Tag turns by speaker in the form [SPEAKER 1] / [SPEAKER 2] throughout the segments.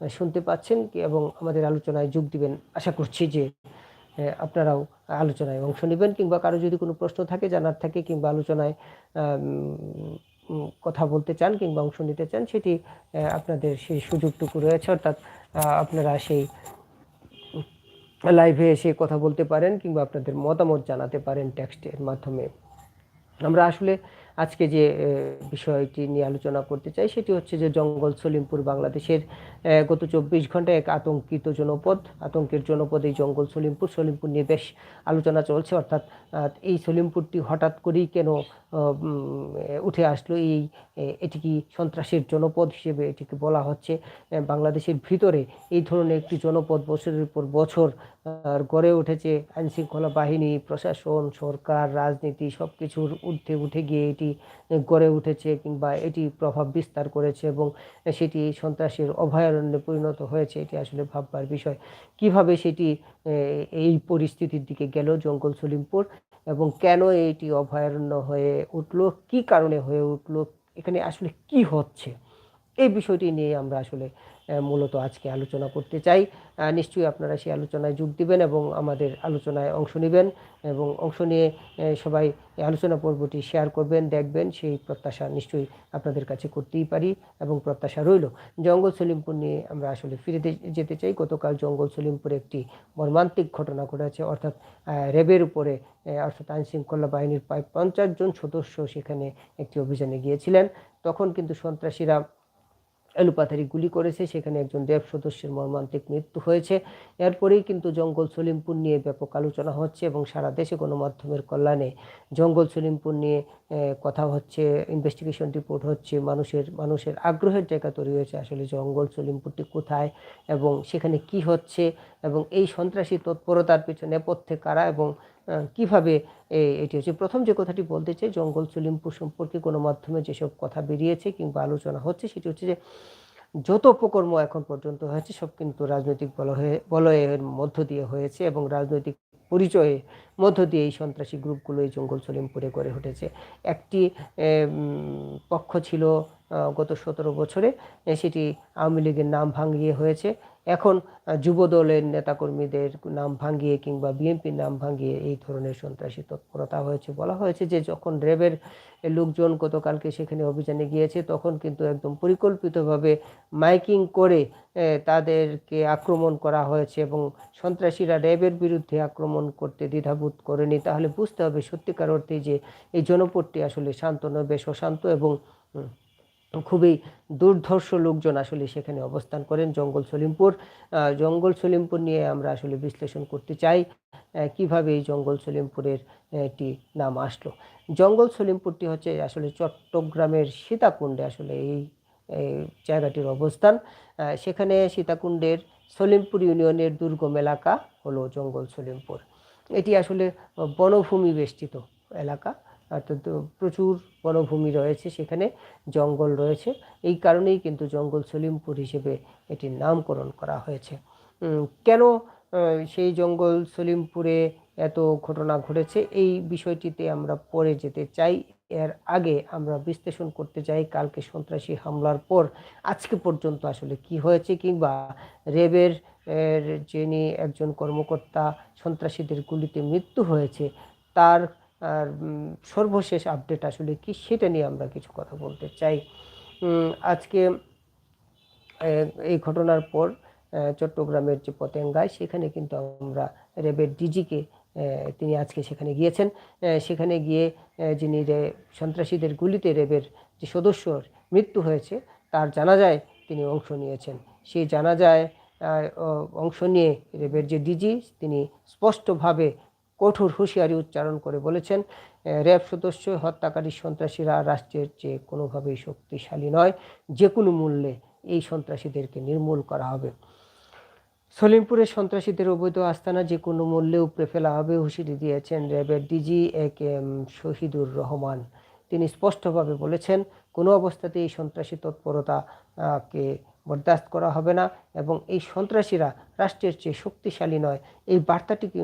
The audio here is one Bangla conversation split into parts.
[SPEAKER 1] শুনতে পাচ্ছেন এবং আমাদের আলোচনায় যোগ দিবেন। আশা করছি যে আপনারাও আলোচনায় অংশ নেবেন কিংবা কারও যদি কোনো প্রশ্ন থাকে, জানার থাকে কিংবা আলোচনায় কথা বলতে চান কিংবা অংশ নিতে চান, সেটি আপনাদের সেই সুযোগটুকু রয়েছে। অর্থাৎ আপনারা সেই লাইভে এসে কথা বলতে পারেন কিংবা আপনাদের মতামত জানাতে পারেন টেক্সটের মাধ্যমে। আমরা আসলে আজকে যে বিষয়টি নিয়ে আলোচনা করতে চাই সেটি হচ্ছে যে, জঙ্গল সলিমপুর বাংলাদেশের গত চব্বিশ ঘন্টায় এক আতঙ্কিত জনপদ, আতঙ্কের জনপদ এই জঙ্গল সলিমপুর সলিমপুর নিয়ে বেশ আলোচনা চলছে। অর্থাৎ এই সলিমপুরটি হঠাৎ করেই কেন উঠে আসলো? এই এটি কি সন্ত্রাসের জনপদ হিসেবে এটিকে বলা হচ্ছে? বাংলাদেশের ভিতরে এই ধরনের একটি জনপদ বছরের পর বছর গড়ে উঠেছে আইনশৃঙ্খলা বাহিনী, প্রশাসন, সরকার, রাজনীতি সব কিছুর ঊর্ধ্বে উঠে গিয়ে এটি গড়ে উঠেছে কিংবা এটি প্রভাব বিস্তার করেছে এবং সেটি সন্ত্রাসের অভয়ারণ্যে পরিণত হয়েছে, এটি আসলে ভাববার বিষয়। কীভাবে সেটি এই পরিস্থিতির দিকে গেল জঙ্গল সলিমপুর এবং কেন এটি অভয়ারণ্য হয়ে উঠল, কি কারণে হয়ে উঠল, এখানে আসলে কি হচ্ছে? এই বিষয়টি নিয়ে আমরা আসলে মূলত আজকে আলোচনা করতে চাই। নিশ্চয়ই আপনারা সেই আলোচনায় যোগ দিবেন এবং আমাদের আলোচনায় অংশ নেবেন এবং অংশ নিয়ে সবাই আলোচনা পর্বটি শেয়ার করবেন, দেখবেন, সেই প্রত্যাশা নিশ্চয়ই আপনাদের কাছে করতেই পারি এবং প্রত্যাশা রইল। জঙ্গল সলিমপুর নিয়ে আমরা আসলে ফিরে যেতে চাই। গতকাল জঙ্গল সলিমপুরে একটি মর্মান্তিক ঘটনা ঘটেছে, অর্থাৎ র্যাবের উপরে অর্থাৎ আইনশৃঙ্খলা বাহিনীর প্রায় পঞ্চাশ জন সদস্য সেখানে একটি অভিযানে গিয়েছিলেন। তখন কিন্তু সন্ত্রাসীরা এলোপাথারি গুলি করেছে, সেখানে একজন দেব সদস্যের মর্মান্তিক মৃত্যু হয়েছে। এরপরেই কিন্তু জঙ্গল সলিমপুর নিয়ে ব্যাপক আলোচনা হচ্ছে এবং সারা দেশে গণমাধ্যমের কল্যাণে জঙ্গল সলিমপুর নিয়ে কথা হচ্ছে ইনভেস্টিগেশন রিপোর্ট হচ্ছে, মানুষের মানুষের আগ্রহের জায়গা তৈরি হয়েছে আসলে জঙ্গল সলিমপুরটি কোথায় এবং সেখানে কি হচ্ছে। এবং এই সন্ত্রাসী তৎপরতার পিছনে নেপথ্যে কারা এবং কীভাবে এটি হচ্ছে। প্রথম যে কথাটি বলতে চাই, জঙ্গল সলিমপুর সম্পর্কে কোনো মাধ্যমে যেসব কথা বেরিয়েছে কিংবা আলোচনা হচ্ছে, সেটি হচ্ছে যে যত উপকর্ম এখন পর্যন্ত হয়েছে, সব কিন্তু রাজনৈতিক বলয়ে বলয়ের মধ্য দিয়ে হয়েছে এবং রাজনৈতিক পরিচয়ে মধ্য দিয়ে এই সন্ত্রাসী গ্রুপগুলো এই জঙ্গল সলিমপুরে গড়ে উঠেছে। একটি পক্ষ ছিল গত সতেরো বছরে সেটি আওয়ামী লীগের নাম ভাঙিয়ে হয়েছে। এখন যুবদলের নেতাকর্মীদের নাম ভাঙিয়ে কিংবা বিএনপির নাম ভাঙিয়ে এই ধরনের সন্ত্রাসী তৎপরতা হয়েছে। বলা হয়েছে যে, যখন র্যাবের লোকজন গতকালকে সেখানে অভিযানে গিয়েছে, তখন কিন্তু একদম পরিকল্পিতভাবে মাইকিং করে তাদেরকে আক্রমণ করা হয়েছে এবং সন্ত্রাসীরা র্যাবের বিরুদ্ধে আক্রমণ করতে দ্বিধাবোধ করেনি। তাহলে বুঝতে হবে সত্যিকার অর্থে যে, এই জনপদটি আসলে শান্ত নয়, বেশ অশান্ত এবং খুবই দুর্ধর্ষ লোকজন আসলে সেখানে অবস্থান করেন জঙ্গল সলিমপুর। জঙ্গল সলিমপুর নিয়ে আমরা আসলে বিশ্লেষণ করতে চাই কীভাবে এই জঙ্গল সলিমপুরের একটি নাম আসলো। জঙ্গল সলিমপুরটি হচ্ছে আসলে চট্টগ্রামের সীতাকুণ্ডে আসলে এই জায়গাটির অবস্থান। সেখানে সীতাকুণ্ডের সলিমপুর ইউনিয়নের দুর্গম এলাকা হলো জঙ্গল সলিমপুর। এটি আসলে বনভূমি বেষ্টিত এলাকা। অর্থাৎ প্রচুর বনভূমি রয়েছে, সেখানে জঙ্গল রয়েছে। এই কারণেই কিন্তু জঙ্গল সলিমপুর হিসেবে এটির নামকরণ করা হয়েছে। কেন সেই জঙ্গল সলিমপুরে এত ঘটনা ঘটেছে, এই বিষয়টিতে আমরা পরে যেতে চাই। এর আগে আমরা বিশ্লেষণ করতে চাই, কালকে সন্ত্রাসী হামলার পর আজকে পর্যন্ত আসলে কি হয়েছে, কিংবা রেবের যিনি একজন কর্মকর্তা সন্ত্রাসীদের গুলিতে মৃত্যু হয়েছে, তার আর সর্বশেষ আপডেট আসলে কি সেটা নিয়ে আমরা কিছু কথা বলতে চাই। আজকে এই ঘটনার পর চট্টগ্রামের যে পতেঙ্গায়, সেখানে কিন্তু আমরা র্যাবের ডিজিকে তিনি আজকে সেখানে গিয়েছেন। সেখানে গিয়ে যিনি রে- সন্ত্রাসীদের গুলিতে র্যাবের যে সদস্যর মৃত্যু হয়েছে, তার জানাজায় তিনি অংশ নিয়েছেন। সেই জানাজায় অংশ নিয়ে র্যাবের যে ডিজি তিনি স্পষ্টভাবে কঠোর হুঁশিয়ারি উচ্চারণ করে বলেছেন র্যাব সদস্য হত্যাকারী সন্ত্রাসীরা রাষ্ট্রের চেয়ে কোনোভাবেই শক্তিশালী নয় যে কোনো মূল্যে এই সন্ত্রাসীদেরকে নির্মূল করা হবে। সলিমপুরের সন্ত্রাসীদের অবৈধ আস্তানা যে কোনো মূল্যে উপড়ে ফেলা হবে হুঁশিয়ারি দিয়েছেন র্যাবের DG A K M Shahidur Rahman. তিনি স্পষ্টভাবে বলেছেন কোনো অবস্থাতে এই সন্ত্রাসী তৎপরতা আহ, কে বরদাস্ত করা হবে না এবং এই সন্ত্রাসীরা রাষ্ট্রের চেয়ে শক্তিশালী নয়। এই বার্তাটিকে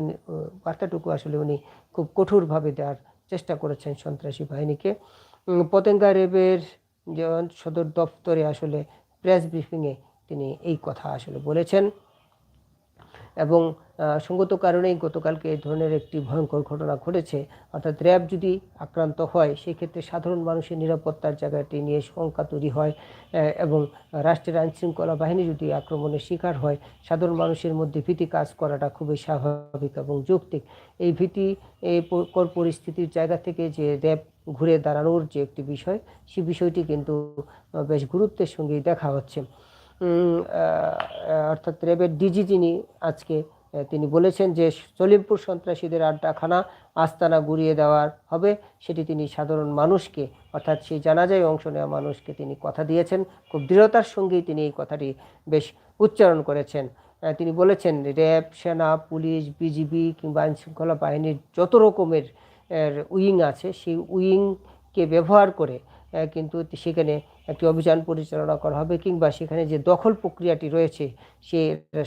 [SPEAKER 1] বার্তাটুকু আসলে উনি খুব কঠোরভাবে দেওয়ার চেষ্টা করেছেন সন্ত্রাসী বাহিনীকে। পতেঙ্গা রেবের সদর দপ্তরে আসলে প্রেস ব্রিফিংয়ে তিনি এই কথা আসলে বলেছেন এবং সঙ্গত কারণেই গতকালকে এই ধরনের একটি ভয়ঙ্কর ঘটনা ঘটেছে। অর্থাৎ র্যাব যদি আক্রান্ত হয়, সেক্ষেত্রে সাধারণ মানুষের নিরাপত্তার জায়গাটি নিয়ে শঙ্কা তৈরি হয় এবং রাষ্ট্রের আইন শৃঙ্খলা বাহিনী যদি আক্রমণের শিকার হয়, সাধারণ মানুষের মধ্যে ভীতি কাজ করাটা খুবই স্বাভাবিক এবং যৌক্তিক। এই ভীতি এই কর পরিস্থিতির জায়গা থেকে যে র্যাব ঘুরে দাঁড়ানোর যে একটি বিষয়, সে বিষয়টি কিন্তু বেশ গুরুত্বের সঙ্গেই দেখা হচ্ছে। অর্থাৎ র্যাবের ডিজি যিনি আজকে তিনি বলেছেন যে সলিমপুর সন্ত্রাসীদের আড্ডাখানা আস্তানা গুড়িয়ে দেওয়ার হবে। সেটি তিনি সাধারণ মানুষকে, অর্থাৎ সেই জানাজায় অংশ নেওয়া মানুষকে তিনি কথা দিয়েছেন। খুব দৃঢ়তার সঙ্গেই তিনি এই কথাটি বেশ উচ্চারণ করেছেন। তিনি বলেছেন, র্যাব, সেনা, পুলিশ, বিজিবি কিংবা আইনশৃঙ্খলা বাহিনীর যত রকমের উইং আছে, সেই উইংকে ব্যবহার করে কিন্তু সেখানে একটি অভিযান পরিচালনা করা হবে কিংবা সেখানে যে দখল প্রক্রিয়াটি রয়েছে, সে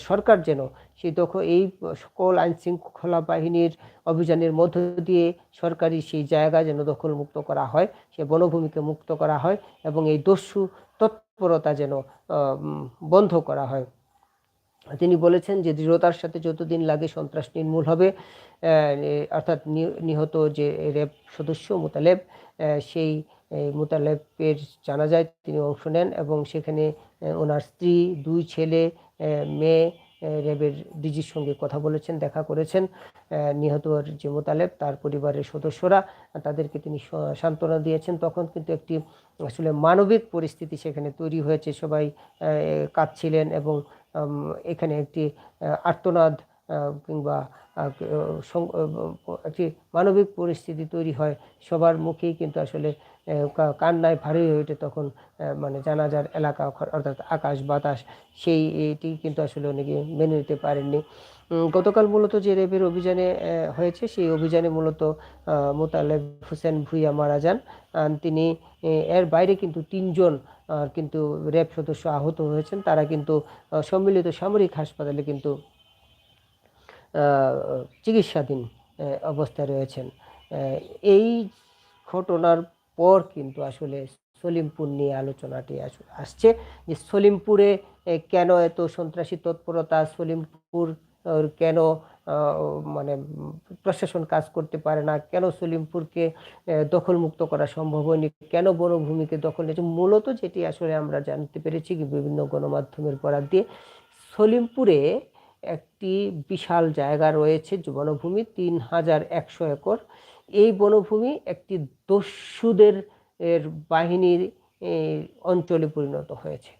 [SPEAKER 1] সরকার যেন সেই দখল এই সকল আইন শৃঙ্খলা বাহিনীর অভিযানের মধ্য দিয়ে সরকারি সেই জায়গা যেন দখলমুক্ত করা হয়, সে বনভূমিকে মুক্ত করা হয় এবং এই দস্যু তৎপরতা যেন বন্ধ করা হয়। তিনি বলেছেন যে দৃঢ়তার সাথে যতদিন লাগে সন্ত্রাস নির্মূল হবে অর্থাৎ নিহত যে র্যাব সদস্য মোতালেব সেই এই মোতালেবের জানাজায় তিনি অংশ নেন এবং সেখানে ওনার স্ত্রী, দুই ছেলে মেয়ে র্যাবের ডিজির সঙ্গে কথা বলেছেন, দেখা করেছেন। নিহতর যে মোতালেব, তার পরিবারের সদস্যরা, তাদেরকে তিনি সান্ত্বনা দিয়েছেন। তখন কিন্তু একটি আসলে মানবিক পরিস্থিতি সেখানে তৈরি হয়েছে। সবাই কাঁদছিলেন এবং এখানে একটি আর্তনাদ কিংবা একটি মানবিক পরিস্থিতি তৈরি হয়। সবার মুখেই কিন্তু আসলে কান্নায় ভারী হয়ে ওঠে তখন মানে জানাজার এলাকা অর্থাৎ- আকাশ, বাতাস, সেই, এটি কিন্তু আসলে অনেকে মেনে নিতে পারেননি। গতকাল মূলত যে রেবের অভিযানে হয়েছে, সেই অভিযানে মূলত মোতালেব হোসেন ভুইয়া মারা যান। তিনি এর বাইরে কিন্তু তিনজন কিন্তু র্যাব সদস্য আহত হয়েছেন। তারা কিন্তু সম্মিলিত সামরিক হাসপাতালে কিন্তু চিকিৎসাধীন অবস্থায় রয়েছেন। এই ঘটনার পর কিন্তু আসলে সলিমপুর নিয়ে আলোচনাটি আস- আসছে যে সলিমপুরে কেন এত সন্ত্রাসী তৎপরতা? সলিমপুর কেন মানে প্রশাসন কাজ করতে পারে না? কেন সলিমপুরকে দখলমুক্ত করা সম্ভব হয়নি? কেন বনভূমিকে দখল নিয়েছে? মূলত যেটি আসলে আমরা জানতে পেরেছি বিভিন্ন গণমাধ্যমের বরাদ দিয়ে, সলিমপুরে একটি বিশাল জায়গা রয়েছে বনভূমি তিন হাজার একশো একর। এই বনভূমি একটি দস্যুদের, এর বাহিনীর অঞ্চলে পরিণত হয়েছে।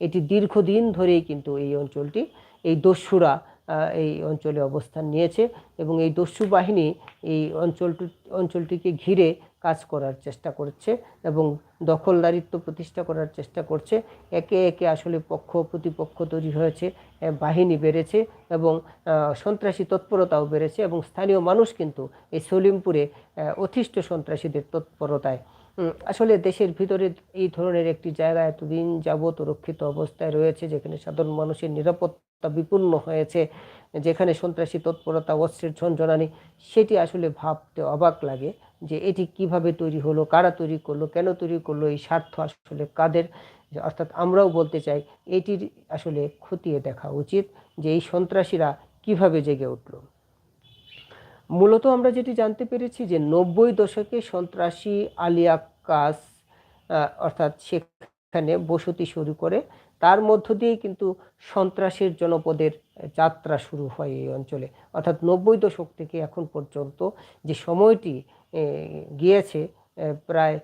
[SPEAKER 1] এটি দীর্ঘদিন ধরেই কিন্তু এই অঞ্চলটি, এই দস্যুরা এই অঞ্চলে অবস্থান নিয়েছে এবং এই দস্যু বাহিনী এই অঞ্চলটি অঞ্চলটিকে ঘিরে কাজ করার চেষ্টা করছে এবং দখলদারিত্ব প্রতিষ্ঠা করার চেষ্টা করছে। একে একে আসলে পক্ষ প্রতিপক্ষ তৈরি হয়েছে বাহিনী বেড়েছে এবং সন্ত্রাসী তৎপরতাও বেড়েছে এবং স্থানীয় মানুষ কিন্তু এই সলিমপুরে আহ, অতিষ্ঠ সন্ত্রাসীদের তৎপরতায়। আসলে দেশের ভিতরে এই ধরনের একটি জায়গা এতদিন যাবত রক্ষিত অবস্থায় রয়েছে যেখানে সাধারণ মানুষের নিরাপত্তা বিপন্ন হয়েছে। যেখানে সন্ত্রাসী তৎপরতা, অস্ত্রের ঝনঝনানি, সেটি আসলে ভাবতে অবাক লাগে যে এটি কীভাবে তৈরি হলো, কারা তৈরি করল, কেন তৈরি করল, এই স্বার্থ আসলে কাদের? অর্থাৎ আমরাও বলতে চাই, এটির আসলে খতিয়ে দেখা উচিত যে এই সন্ত্রাসীরা কীভাবে জেগে উঠল। মূলত আমরা যেটি জানতে পেরেছি যে নব্বই দশকে সন্ত্রাসী আলিয়া কাস অর্থাৎ সেখানে বসতি শুরু করে তার মধ্য দিয়েই কিন্তু সন্ত্রাসের জনপদের যাত্রা শুরু হয় এই অঞ্চলে। অর্থাৎ নব্বই দশক থেকে এখন পর্যন্ত যে সময়টি গিয়েছে প্রায়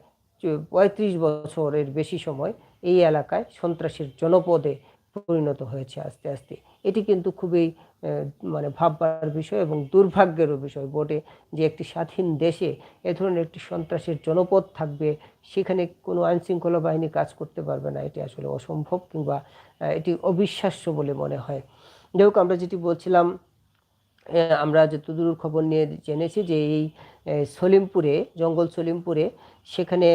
[SPEAKER 1] পঁয়ত্রিশ বছরের বেশি সময় এই এলাকায় সন্ত্রাসের জনপদে পরিণত হয়েছে আস্তে আস্তে। এটি কিন্তু খুবই মানে ভাববার বিষয় এবং দুর্ভাগ্যেরও বিষয়। বটে যে একটি স্বাধীন দেশে এ ধরনের একটি সন্ত্রাসের জনপদ থাকবে, সেখানে কোনো আইনশৃঙ্খলা বাহিনী কাজ করতে পারবে না, এটি আসলে অসম্ভব কিংবা এটি অবিশ্বাস্য বলে মনে হয়। যাই হোক, আমরা যেটি বলছিলাম আমরা যতদূর খবর নিয়ে জেনেছি যে এই সলিমপুরে, জঙ্গল সলিমপুরে, সেখানে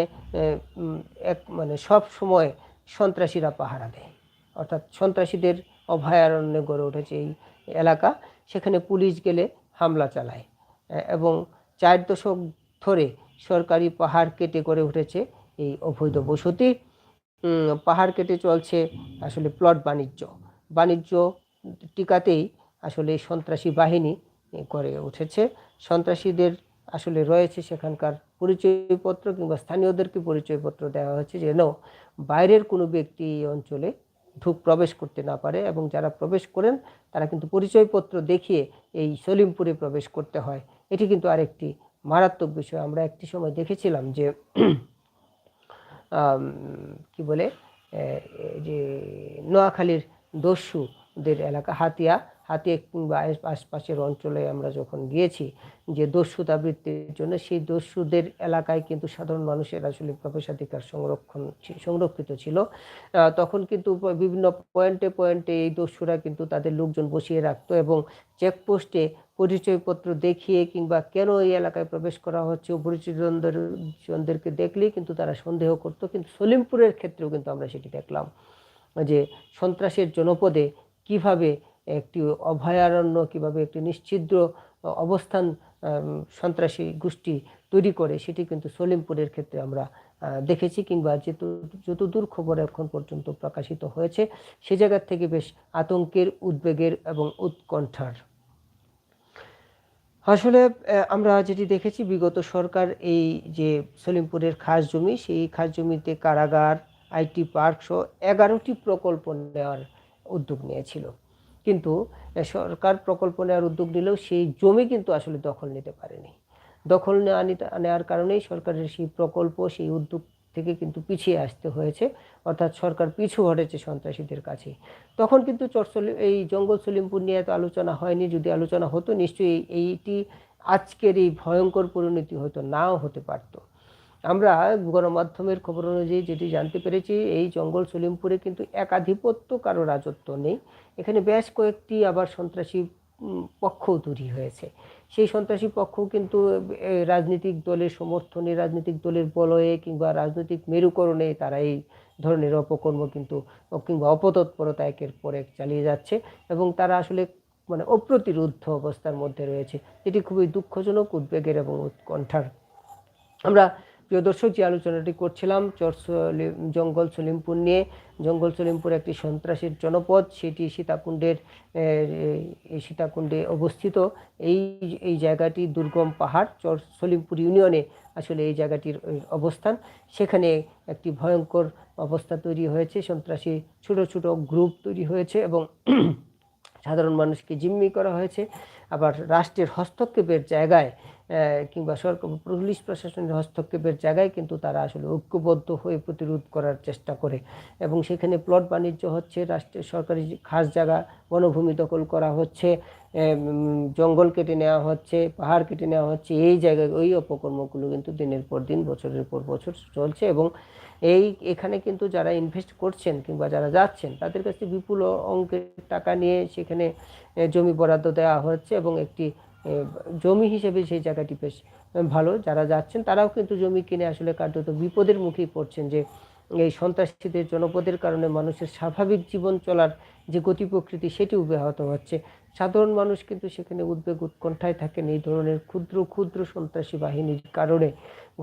[SPEAKER 1] এক মানে সব সময় সন্ত্রাসীরা পাহারা দেয়। অর্থাৎ সন্ত্রাসীদের অভয়ারণ্যে গড়ে উঠেছে এই এলাকা। সেখানে পুলিশ গেলে হামলা চালায়। এবং চার দশক ধরে সরকারি পাহাড় কেটে করে উঠেছে এই অবৈধ বসতি। পাহাড় কেটে চলছে আসলে প্লট বাণিজ্য। বাণিজ্য টিকাতেই আসলে সন্ত্রাসী বাহিনী করে উঠেছে। সন্ত্রাসীদের আসলে রয়েছে সেখানকার পরিচয়পত্র কিংবা স্থানীয়দেরকে পরিচয়পত্র দেওয়া হয়েছে যেন বাইরের কোনো ব্যক্তি এই অঞ্চলে ঢুক প্রবেশ করতে না পারে এবং যারা প্রবেশ করেন, তারা কিন্তু পরিচয়পত্র দেখিয়ে এই সলিমপুরে প্রবেশ করতে হয়। এটি কিন্তু আরেকটি মারাত্মক বিষয়। আমরা একটি সময় দেখেছিলাম যে কি বলে যে নোয়াখালীর দস্যুদের এলাকা, হাতিয়া হাতিয়া কিংবা আশপাশের অঞ্চলে আমরা যখন গিয়েছি, যে দস্যুতা বৃত্তির জন্য, সেই দস্যুদের এলাকায় কিন্তু সাধারণ মানুষের আসলে প্রবেশাধিকার সংরক্ষণ সংরক্ষিত ছিল। তখন কিন্তু বিভিন্ন পয়েন্টে পয়েন্টে এই দস্যুরা কিন্তু তাদের লোকজন বসিয়ে রাখতো এবং চেকপোস্টে পরিচয়পত্র দেখিয়ে কিংবা কেন এই এলাকায় প্রবেশ করা হচ্ছে অপরিচিতজনদের জনদেরকে দেখলেই কিন্তু তারা সন্দেহ করতো। কিন্তু সলিমপুরের ক্ষেত্রেও কিন্তু আমরা সেটি দেখলাম যে সন্ত্রাসের জনপদে কীভাবে একটি অভয়ারণ্য, কীভাবে একটি নিশ্চিদ্র অবস্থান সন্ত্রাসী গোষ্ঠী তৈরি করে, সেটি কিন্তু সলিমপুরের ক্ষেত্রে আমরা দেখেছি কিংবা যেত, যতদূর খবর এখন পর্যন্ত প্রকাশিত হয়েছে, সে জায়গার থেকে বেশ আতঙ্কের, উদ্বেগের এবং উৎকণ্ঠার। আসলে আমরা যেটি দেখেছি, বিগত সরকার এই যে সলিমপুরের খাস জমি, সেই খাস জমিতে কারাগার, আইটি পার্ক সহ এগারোটি প্রকল্প নেওয়ার উদ্যোগ নিয়েছিল। কিন্তু সরকার প্রকল্প নেওয়ার উদ্যোগ নিলেও সেই জমি কিন্তু আসলে দখল নিতে পারেনি। দখল নেওয়া নেওয়ার কারণেই সরকারের সেই প্রকল্প, সেই উদ্যোগ থেকে কিন্তু পিছিয়ে আসতে হয়েছে, অর্থাৎ সরকার পিছু হটেছে সন্ত্রাসীদের কাছে। তখন কিন্তু চরসলি এই জঙ্গল সলিমপুর নিয়ে এত আলোচনা হয়নি, যদি আলোচনা হতো নিশ্চয়ই এইটি আজকের এই ভয়ঙ্কর পরিণতি হয়তো নাও হতে পারত। আমরা গণমাধ্যমের খবর অনুযায়ী যেটি জানতে পেরেছি এই জঙ্গল সলিমপুরে কিন্তু একাধিপত্য কারও রাজত্ব নেই। এখানে বেশ কয়েকটি আবার সন্ত্রাসী উম, পক্ষও তৈরি হয়েছে। সেই সন্ত্রাসী পক্ষ কিন্তু রাজনৈতিক দলের সমর্থনে রাজনৈতিক দলের বলয়ে কিংবা রাজনৈতিক মেরুকরণে তারা এই ধরনের অপকর্ম কিন্তু কিংবা অপতৎপরতা একের পর এক চালিয়ে যাচ্ছে এবং তারা আসলে মানে অপ্রতিরুদ্ধ অবস্থার মধ্যে রয়েছে যেটি খুবই দুঃখজনক উদ্বেগের এবং উৎকণ্ঠার। আমরা প্রিয় দর্শক, যে আলোচনাটি করছিলাম, চর জঙ্গল সলিমপুর নিয়ে, জঙ্গল সলিমপুর একটি সন্ত্রাসীর জনপদ, সেটি সীতাকুণ্ডের সীতাকুণ্ডে অবস্থিত। এই এই জায়গাটি দুর্গম পাহাড়, চর সলিমপুর ইউনিয়নে আসলে এই জায়গাটির অবস্থান। সেখানে একটি ভয়ঙ্কর অবস্থা তৈরি হয়েছে, সন্ত্রাসী ছোট ছোট গ্রুপ তৈরি হয়েছে এবং সাধারণ মানুষকে জিম্মি করা হয়েছে। আবার রাষ্ট্রের হস্তক্ষেপের জায়গায় কিংবা সরকার, পুলিশ প্রশাসনের হস্তক্ষেপের জায়গায় কিন্তু তারা আসলে ঐক্যবদ্ধ হয়ে প্রতিরোধ করার চেষ্টা করে। এবং সেখানে প্লট বাণিজ্য হচ্ছে, রাষ্ট্রের সরকারি খাস জায়গা বনভূমি দখল করা হচ্ছে জঙ্গল কেটে নেওয়া হচ্ছে, পাহাড় কেটে নেওয়া হচ্ছে, এই জায়গায় ওই অপকর্মগুলো কিন্তু দিনের পর দিন, বছরের পর বছর চলছে। এবং এই, এখানে কিন্তু যারা ইনভেস্ট করছেন কিংবা যারা যাচ্ছেন, তাদের কাছে বিপুল অঙ্কের টাকা নিয়ে সেখানে জমি বরাদ্দ দেওয়া হচ্ছে এবং একটি জমি হিসেবে সেই জায়গাটি বেশ ভালো। যারা যাচ্ছেন তারাও কিন্তু জমি কিনে আসলে কার্যত বিপদের মুখেই পড়ছেন যে, এই সন্ত্রাসীদের জনপদের কারণে মানুষের স্বাভাবিক জীবন চলার যে গতি প্রকৃতি সেটিও ব্যাহত হচ্ছে। সাধারণ মানুষ কিন্তু সেখানে উদ্বেগ উৎকণ্ঠায় থাকেন এই ধরনের ক্ষুদ্র ক্ষুদ্র সন্ত্রাসী বাহিনীর কারণে।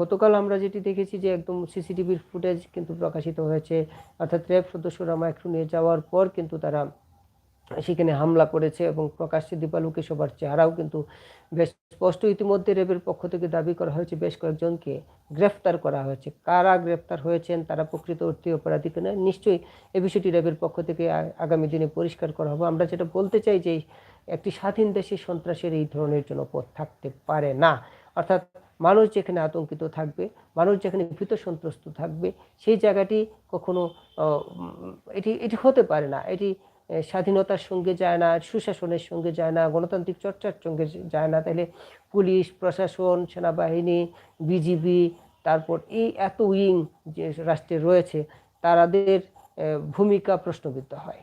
[SPEAKER 1] গতকাল আমরা যেটি দেখেছি যে একদম সিসিটিভির ফুটেজ কিন্তু প্রকাশিত হয়েছে, অর্থাৎ র্যাব সদস্যরা মাইক্রো নিয়ে যাওয়ার পর কিন্তু তারা সেখানে হামলা করেছে এবং প্রকাশ্যে দীপালুকে সবার চেহারাও কিন্তু বেশ স্পষ্ট। ইতিমধ্যে র্যাবের পক্ষ থেকে দাবি করা হয়েছে, বেশ কয়েকজনকে গ্রেফতার করা হয়েছে। কারা গ্রেফতার হয়েছেন, তারা প্রকৃত অর্থে অপরাধী কিনা, নিশ্চয়ই এ বিষয়টি র্যাবের পক্ষ থেকে আগামী দিনে পরিষ্কার করা হবে। আমরা যেটা বলতে চাই যে, একটি স্বাধীন দেশে সন্ত্রাসের এই ধরনের জনপদ থাকতে পারে না। অর্থাৎ মানুষ যেখানে আতঙ্কিত থাকবে, মানুষ যেখানে ভীত সন্ত্রস্ত থাকবে, সেই জায়গাটি কখনো এটি এটি হতে পারে না। এটি স্বাধীনতার সঙ্গে যায় না, সুশাসনের সঙ্গে যায় না, গণতান্ত্রিক চর্চার সঙ্গে যায় না। তাহলে পুলিশ, প্রশাসন, সেনাবাহিনী, বিজিবি, তারপর এই এত উইং যে রাষ্ট্রে রয়েছে, তারাদের ভূমিকা প্রশ্নবিদ্ধ হয়।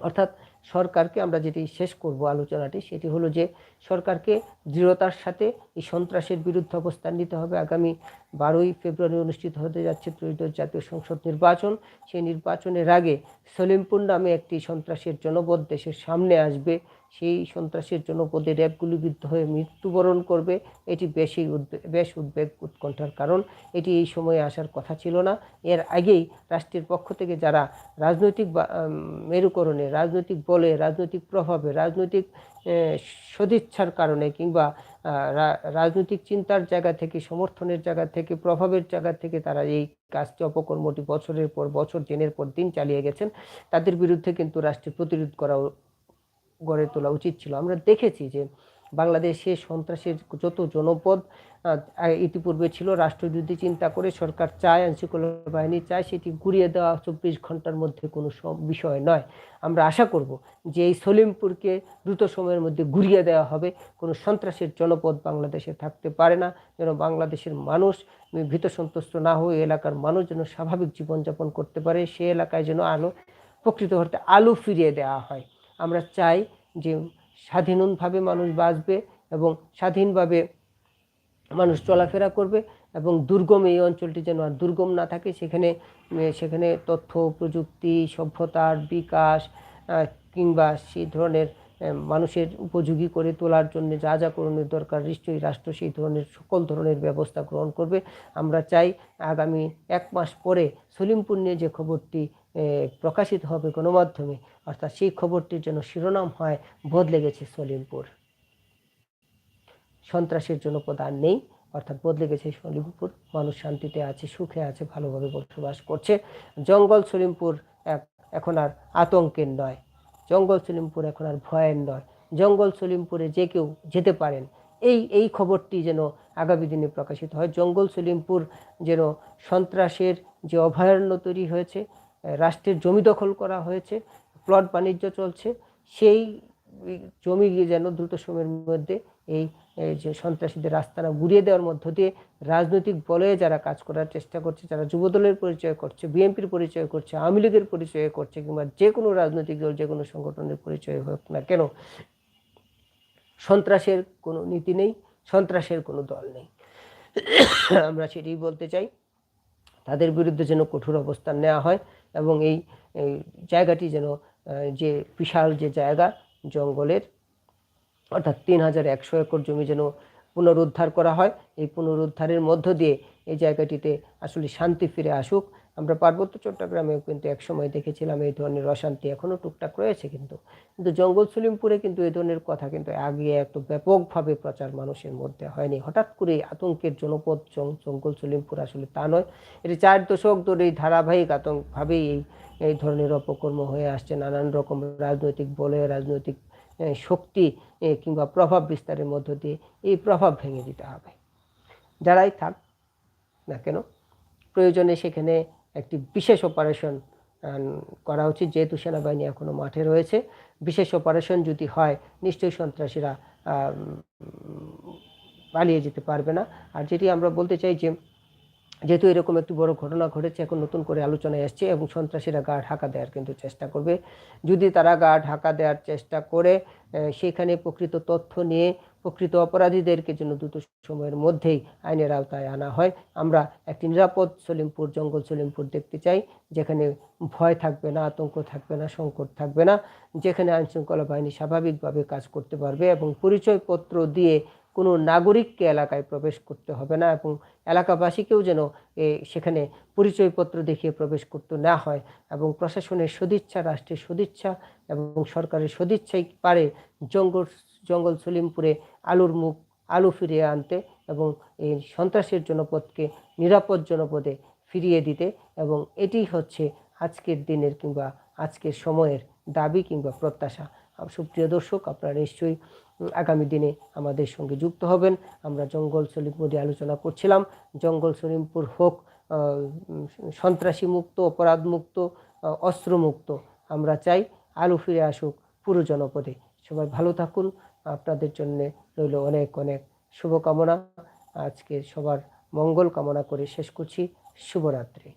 [SPEAKER 1] অর্থাৎ সরকারকে আমরা যেটি শেষ করব আলোচনাটি, সেটি হলো যে সরকারকে দৃঢ়তার সাথে এই সন্ত্রাসের বিরুদ্ধে অবস্থান নিতে হবে। আগামী বারোই ফেব্রুয়ারি অনুষ্ঠিত হতে যাচ্ছে ত্রয়োদশ জাতীয় সংসদ নির্বাচন। সেই নির্বাচনের আগে সলিমপুর নামে একটি সন্ত্রাসের জনপদ দেশের সামনে আসবে। সেই সন্ত্রাসের জনপদে র্যাব গুলিবিদ্ধ হয়ে মৃত্যুবরণ করবে, এটি বেশি উদ্বে- বেশ উদ্বেগ উৎকণ্ঠার কারণ। এটি এই সময়ে আসার কথা ছিল না। এর আগেই রাষ্ট্রের পক্ষ থেকে যারা রাজনৈতিক মেরুকরণে, রাজনৈতিক বলে, রাজনৈতিক প্রভাবে, রাজনৈতিক সদিচ্ছার কারণে কিংবা রাজনৈতিক চিন্তার জায়গা থেকে, সমর্থনের জায়গা থেকে, প্রভাবের জায়গা থেকে তারা এই কাজটি, অপকর্মটি বছরের পর বছর, দিনের পর দিন চালিয়ে গেছেন, তাদের বিরুদ্ধে কিন্তু রাষ্ট্রের প্রতিরোধ করা গড়ে তোলা উচিত ছিল। আমরা দেখেছি যে বাংলাদেশে সন্ত্রাসের যত জনপদ ইতিপূর্বে ছিল রাষ্ট্রযুদ্ধে চিন্তা করে সরকার চায় আইনশৃঙ্খলা বাহিনী চায়, সেটি ঘুরিয়ে দেওয়া চব্বিশ ঘণ্টার মধ্যে কোনো বিষয় নয়। আমরা আশা করব যে এই সলিমপুরকে দ্রুত সময়ের মধ্যে ঘুরিয়ে দেওয়া হবে। কোনো সন্ত্রাসের জনপদ বাংলাদেশে থাকতে পারে না। যেন বাংলাদেশের মানুষ ভীত সন্তুষ্ট না হয়ে এলাকার মানুষ যেন স্বাভাবিক জীবনযাপন করতে পারে, সে এলাকায় যেন আলো, প্রকৃত অর্থে আলো ফিরিয়ে দেওয়া হয়। আমরা চাই যে স্বাধীনভাবে মানুষ বাঁচবে এবং স্বাধীনভাবে মানুষ চলাফেরা করবে এবং দুর্গম এই অঞ্চলটি যেন আর দুর্গম না থাকে। সেখানে সেখানে তথ্য, প্রযুক্তি, সভ্যতার বিকাশ কিংবা সেই ধরনের মানুষের উপযোগী করে তোলার জন্য যা যা করণের দরকার, নিশ্চয়ই রাষ্ট্র সেই ধরনের সকল ধরনের ব্যবস্থা গ্রহণ করবে। আমরা চাই আগামী এক মাস পরে সলিমপুর নিয়ে যে খবরটি প্রকাশিত হবে গণমাধ্যমে। অর্থাৎ সেই খবরটির যেন শিরোনাম হয় বদলে গেছে সলিমপুর। সন্ত্রাসের জন্য আর নেই, অর্থাৎ বদলে গেছে সলিমপুর। মানুষ শান্তিতে আছে, সুখে আছে, ভালোভাবে বসবাস করছে। জঙ্গল সলিমপুর এখন আর আতঙ্কের নয়। জঙ্গল সলিমপুর এখন আর ভয়ের নয়। জঙ্গল সলিমপুরে যে কেউ যেতে পারেন। এই এই খবরটি যেন আগামী দিনে প্রকাশিত হয়। জঙ্গল সলিমপুর যেন সন্ত্রাসের যে অভয়ারণ্য তৈরি হয়েছে রাষ্ট্রের জমি দখল করা হয়েছে, প্লট বাণিজ্য চলছে, সেই জমি যেন দ্রুত সময়ের মধ্যে এই যে সন্ত্রাসীদের রাস্তানা ঘুরিয়ে দেওয়ার মধ্য দিয়ে রাজনৈতিক বলে যারা কাজ করার চেষ্টা করছে, যারা যুবদলের পরিচয় করছে, বিএনপির পরিচয় করছে, আওয়ামী লীগের পরিচয় করছে, কিংবা যে কোনো রাজনৈতিক দল, যে কোনো সংগঠনের পরিচয় হোক না কেন, সন্ত্রাসের কোনো নীতি নেই, সন্ত্রাসের কোনো দল নেই। আমরা সেটাই বলতে চাই, তাদের বিরুদ্ধে যেন কঠোর অবস্থান নেওয়া হয়। এবং এই জায়গাটি যেন যে বিশাল যে জায়গা, জঙ্গলের, অর্থাৎ তিন হাজার একশো একর জমি যেন পুনরুদ্ধার করা হয়, এই পুনরুদ্ধারের মধ্য দিয়ে এই জায়গাটিতে আসলে শান্তি ফিরে আসুক। আমরা পার্বত্য চট্টগ্রামেও কিন্তু একসময় দেখেছিলাম এই ধরনের অশান্তি এখনও টুকটাক রয়েছে কিন্তু। কিন্তু জঙ্গল সলিমপুরে কিন্তু এই ধরনের কথা কিন্তু আগে এত ব্যাপকভাবে প্রচার মানুষের মধ্যে হয়নি। হঠাৎ করে আতঙ্কের জনপদ জঙ্গল সলিমপুর আসলে তা নয়। এটি চার দশক ধরে এই ধারাবাহিক আতঙ্কভাবেই এই এই ধরনের অপকর্ম হয়ে আসছে। নানান রকম রাজনৈতিক বলে, রাজনৈতিক শক্তি কিংবা প্রভাব বিস্তারের মধ্য দিয়ে এই প্রভাব ভেঙে দিতে হবে। যারাই থাক না কেন, প্রয়োজনে সেখানে একটি বিশেষ অপারেশন করা উচিত। যেহেতু সেনাবাহিনী এখনও মাঠে রয়েছে, বিশেষ অপারেশন যদি হয়, নিশ্চয়ই সন্ত্রাসীরা পালিয়ে যেতে পারবে না। আর যেটি আমরা বলতে চাই যে যেহেতু এরকম একটি বড় ঘটনা ঘটেছে, এখন নতুন করে আলোচনায় আসছে এবং সন্ত্রাসীরা গা ঢাকা দেওয়ার কিন্তু চেষ্টা করবে। যদি তারা গা ঢাকা দেওয়ার চেষ্টা করে সেখানে প্রকৃত তথ্য নিয়ে প্রকৃত অপরাধীদেরকে যেন দ্রুত সময়ের মধ্যেই আইনের আওতায় আনা হয়, আমরা একটি নিরাপদ সলিমপুর, জঙ্গল সলিমপুর দেখতে চাই, যেখানে ভয় থাকবে না, আতঙ্ক থাকবে না, সংকট থাকবে না, যেখানে আইনশৃঙ্খলা বাহিনী স্বাভাবিকভাবে কাজ করতে পারবে এবং পরিচয়পত্র দিয়ে কোনো নাগরিককে এলাকায় প্রবেশ করতে হবে না এবং এলাকাবাসীকেও যেন এ, সেখানে পরিচয়পত্র দেখিয়ে প্রবেশ করতে না হয় এবং প্রশাসনের সদিচ্ছা রাষ্ট্রের সদিচ্ছা এবং সরকারের সদিচ্ছাই পারে জঙ্গল জঙ্গল সলিমপুরে আলুর মুখ আলু ফিরিয়ে আনতে এবং এই সন্ত্রাসের জনপদকে নিরাপদ জনপদে ফিরিয়ে দিতে এবং এটি হচ্ছে আজকের দিনের কিংবা আজকের সময়ের দাবি কিংবা প্রত্যাশা। সুপ্রিয় দর্শক আপনারা নিশ্চয়ই আগামী দিনে আমাদের সঙ্গে যুক্ত হবেন। আমরা জঙ্গল সলিমপুর নিয়ে আলোচনা করছিলাম। জঙ্গল সলিমপুর হোক সন্ত্রাসী মুক্ত অপরাধ মুক্ত অস্ত্রমুক্ত, আমরা চাই আলু ফিরে আসুক পুরো জনপদে। সবাই ভালো থাকুন। আপনাদের জন্য রইল অনেক অনেক শুভকামনা। আজকে সবার মঙ্গল কামনা করে শেষ করছি। শুভরাত্রি।